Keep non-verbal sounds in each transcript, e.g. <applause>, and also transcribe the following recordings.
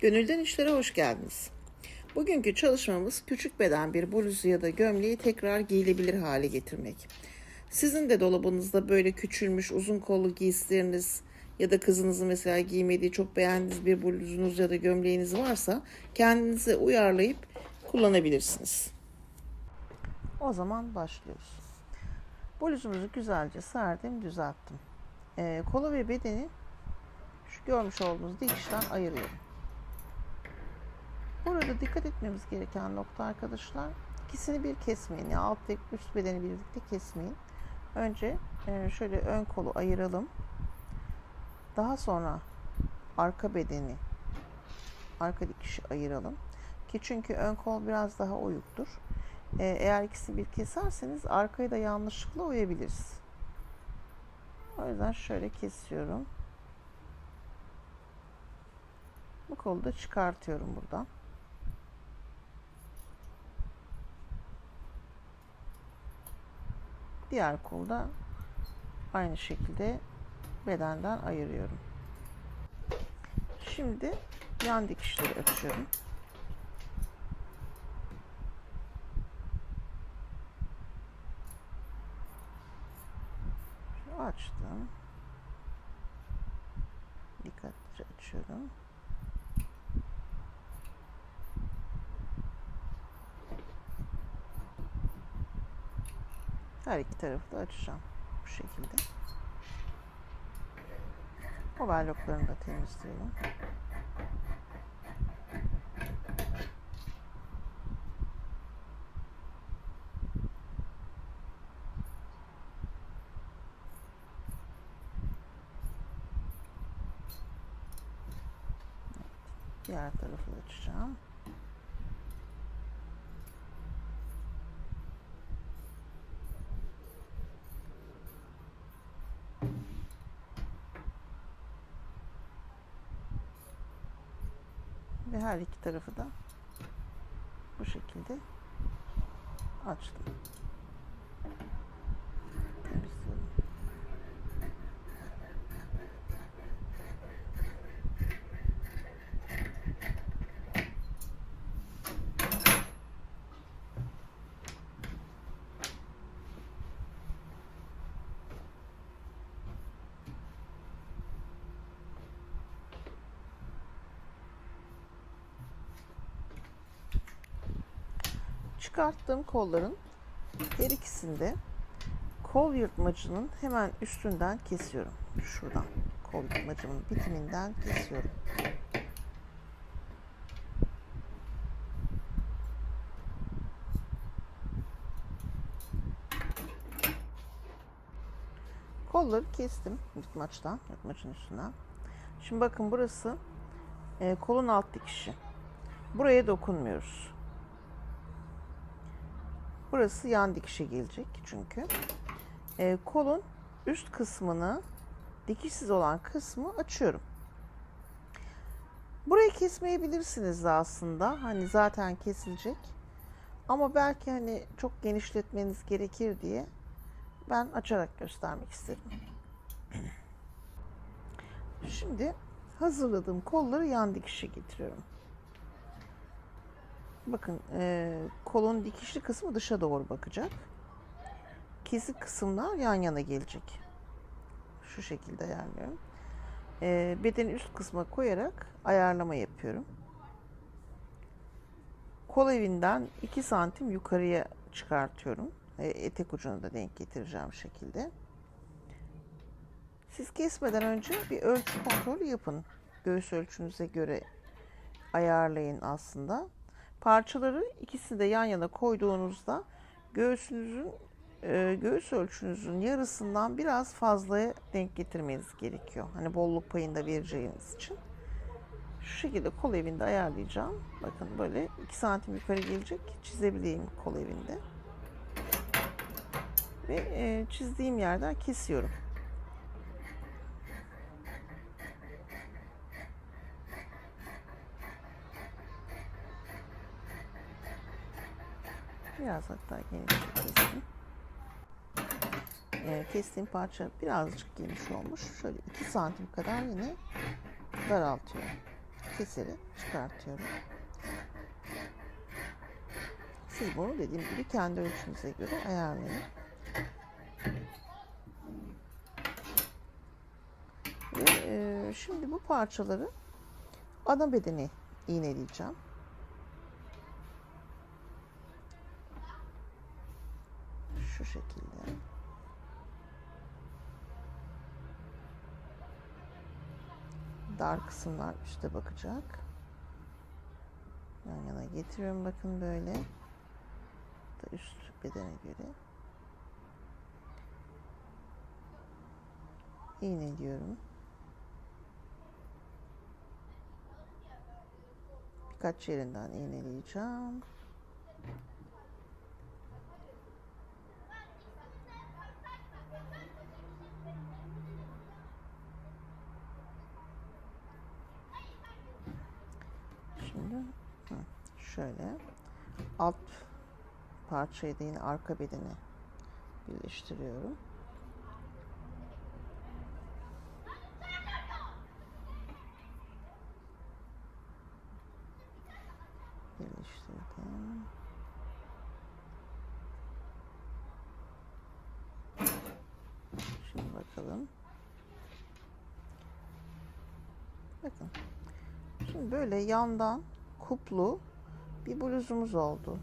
Gönülden işlere hoş geldiniz. Bugünkü çalışmamız küçük beden bir bluzu ya da gömleği tekrar giyilebilir hale getirmek. Sizin de dolabınızda böyle küçülmüş uzun kollu giysileriniz ya da kızınızın mesela giymediği çok beğendiğiniz bir bluzunuz ya da gömleğiniz varsa kendinize uyarlayıp kullanabilirsiniz. O zaman başlıyoruz. Bluzumuzu güzelce serdim, düzelttim. Ee, kolu ve bedeni şu görmüş olduğunuz dikişten ayırıyorum. Burada dikkat etmemiz gereken nokta arkadaşlar ikisini bir kesmeyin. Yani alt ve üst bedeni birlikte kesmeyin. Önce e, şöyle ön kolu ayıralım. Daha sonra arka bedeni arka dikişi ayıralım. Ki çünkü ön kol biraz daha oyuktur. E, eğer ikisini bir keserseniz arkayı da yanlışlıkla oyabiliriz. O yüzden şöyle kesiyorum. Bu kolu da çıkartıyorum buradan. Diğer kolu da aynı şekilde bedenden ayırıyorum. Şimdi yan dikişleri açıyorum. Şu açtım. Dikkatlice açıyorum. Her iki tarafı da açacağım. Bu şekilde. Overlocklarını da temizleyelim. Diğer tarafı da açacağım. Ve her iki tarafı da bu şekilde açtım. Temizliyorum. Çıkarttığım kolların her ikisinde kol yırtmacının hemen üstünden kesiyorum. Şuradan kol yırtmacımın bitiminden kesiyorum. Kolları kestim yırtmaçtan, yırtmacın üstünden. Şimdi bakın burası e, kolun alt dikişi. Buraya dokunmuyoruz. Burası yan dikişe gelecek çünkü. E, kolun üst kısmını dikişsiz olan kısmı açıyorum. Burayı kesmeyebilirsiniz de aslında. Hani zaten kesilecek. Ama belki hani çok genişletmeniz gerekir diye ben açarak göstermek istedim. <clears throat> Şimdi hazırladığım kolları yan dikişe getiriyorum. Bakın e, kolun dikişli kısmı dışa doğru bakacak. Kesik kısımlar yan yana gelecek. Şu şekilde ayarlıyorum. E, bedeni üst kısma koyarak ayarlama yapıyorum. Kol evinden 2 santim yukarıya çıkartıyorum. E, etek ucunu da denk getireceğim şekilde. Siz kesmeden önce bir ölçü kontrolü yapın. Göğüs ölçünüze göre ayarlayın aslında parçaları ikisi de yan yana koyduğunuzda göğsünüzün e, göğüs ölçünüzün yarısından biraz fazlaya denk getirmeniz gerekiyor. Hani bolluk payında vereceğiniz için. Şu şekilde kol evinde ayarlayacağım. Bakın böyle 2 santim yukarı gelecek çizebileyim kol evinde. Ve e, çizdiğim yerden kesiyorum. Biraz hatta genişçe kestim. Ee, kestiğim parça birazcık geniş olmuş. Şöyle 2 santim kadar yine daraltıyorum. keseri çıkartıyorum. Siz bunu dediğim gibi kendi ölçünüze göre ayarlayın. Ve e, şimdi bu parçaları ana bedeni iğneleyeceğim. Şu şekilde. Dar kısımlar üste bakacak. Yan yana getiriyorum bakın böyle. Da üst bedene göre. iğneliyorum. Birkaç yerinden iğneleyeceğim. Şimdi hı, şöyle alt parçayı da arka bedeni birleştiriyorum. Birleştirdim. Şimdi bakalım. Bakın. Şimdi böyle yandan kuplu bir bluzumuz oldu.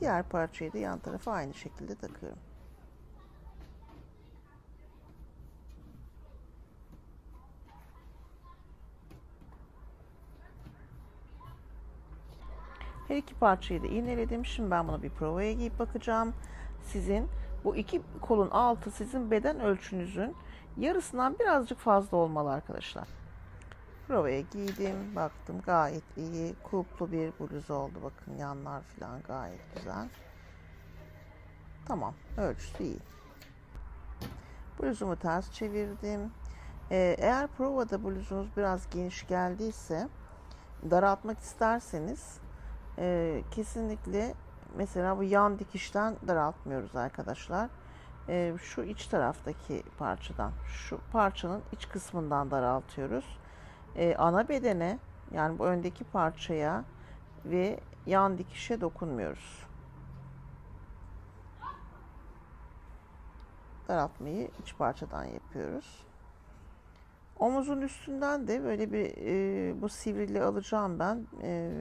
Diğer parçayı da yan tarafa aynı şekilde takıyorum. Her iki parçayı da iğneledim. Şimdi ben bunu bir provaya giyip bakacağım. Sizin bu iki kolun altı sizin beden ölçünüzün yarısından birazcık fazla olmalı arkadaşlar. Provaya giydim. Baktım gayet iyi. Kuplu bir bluz oldu. Bakın yanlar falan gayet güzel. Tamam. Ölçüsü iyi. Bluzumu ters çevirdim. Ee, eğer provada bluzunuz biraz geniş geldiyse daraltmak isterseniz e, kesinlikle mesela bu yan dikişten daraltmıyoruz arkadaşlar. E, şu iç taraftaki parçadan, şu parçanın iç kısmından daraltıyoruz. E, ana bedene yani bu öndeki parçaya ve yan dikişe dokunmuyoruz. Daraltmayı iç parçadan yapıyoruz. Omuzun üstünden de böyle bir e, bu sivrili alacağım ben. E,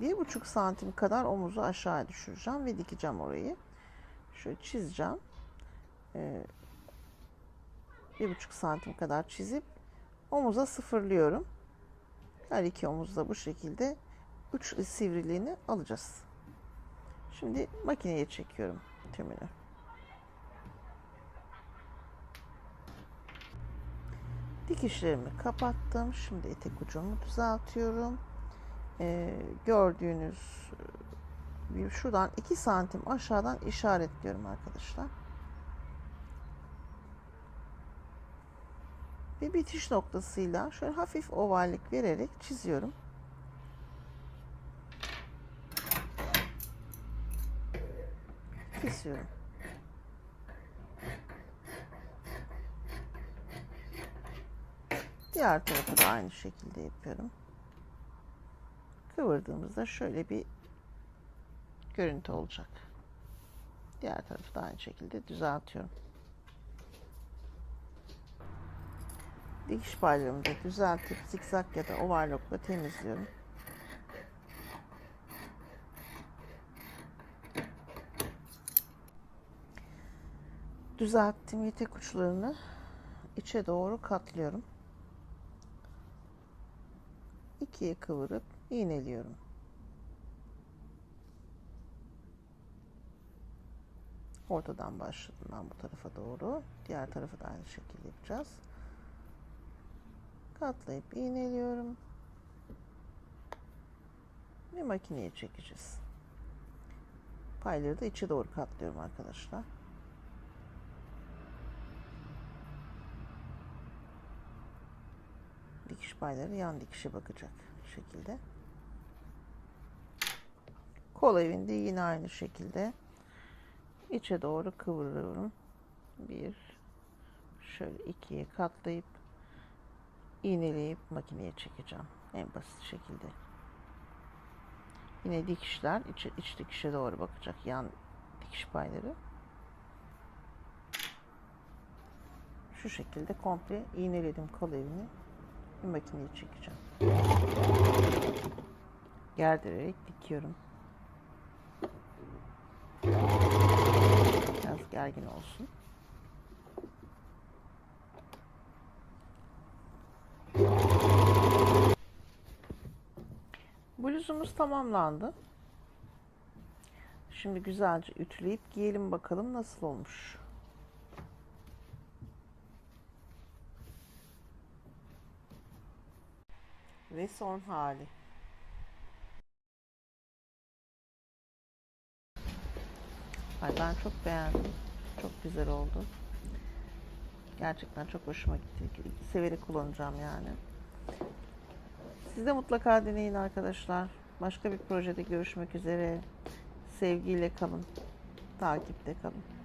bir buçuk santim kadar omuzu aşağı düşüreceğim ve dikeceğim orayı. Şöyle çizeceğim. Ee, bir buçuk santim kadar çizip omuza sıfırlıyorum. Her iki omuzda bu şekilde uç sivriliğini alacağız. Şimdi makineye çekiyorum tümünü. Dikişlerimi kapattım. Şimdi etek ucumu düzeltiyorum e, gördüğünüz şuradan 2 santim aşağıdan işaretliyorum arkadaşlar. Ve bitiş noktasıyla şöyle hafif ovallik vererek çiziyorum. Kesiyorum. Diğer tarafı da aynı şekilde yapıyorum kıvırdığımızda şöyle bir görüntü olacak. Diğer tarafı da aynı şekilde düzeltiyorum. Dikiş paylarımı da düzeltip zikzak ya da overlockla temizliyorum. Düzelttiğim yetek uçlarını içe doğru katlıyorum. İkiye kıvırıp iğneliyorum. Ortadan başladım ben bu tarafa doğru. Diğer tarafı da aynı şekilde yapacağız. Katlayıp iğneliyorum. Ve makineye çekeceğiz. Payları da içe doğru katlıyorum arkadaşlar. Dikiş payları yan dikişe bakacak şekilde. Kol evinde yine aynı şekilde içe doğru kıvırıyorum. Bir şöyle ikiye katlayıp iğneleyip makineye çekeceğim. En basit şekilde. Yine dikişler iç, iç dikişe doğru bakacak yan dikiş payları. Şu şekilde komple iğneledim kol evini. Bir makineye çekeceğim. Gerdirerek dikiyorum. Biraz gergin olsun. Bluzumuz tamamlandı. Şimdi güzelce ütüleyip giyelim bakalım nasıl olmuş. Ve son hali. Ay ben çok beğendim. Çok güzel oldu. Gerçekten çok hoşuma gitti. Severek kullanacağım yani. Siz de mutlaka deneyin arkadaşlar. Başka bir projede görüşmek üzere. Sevgiyle kalın. Takipte kalın.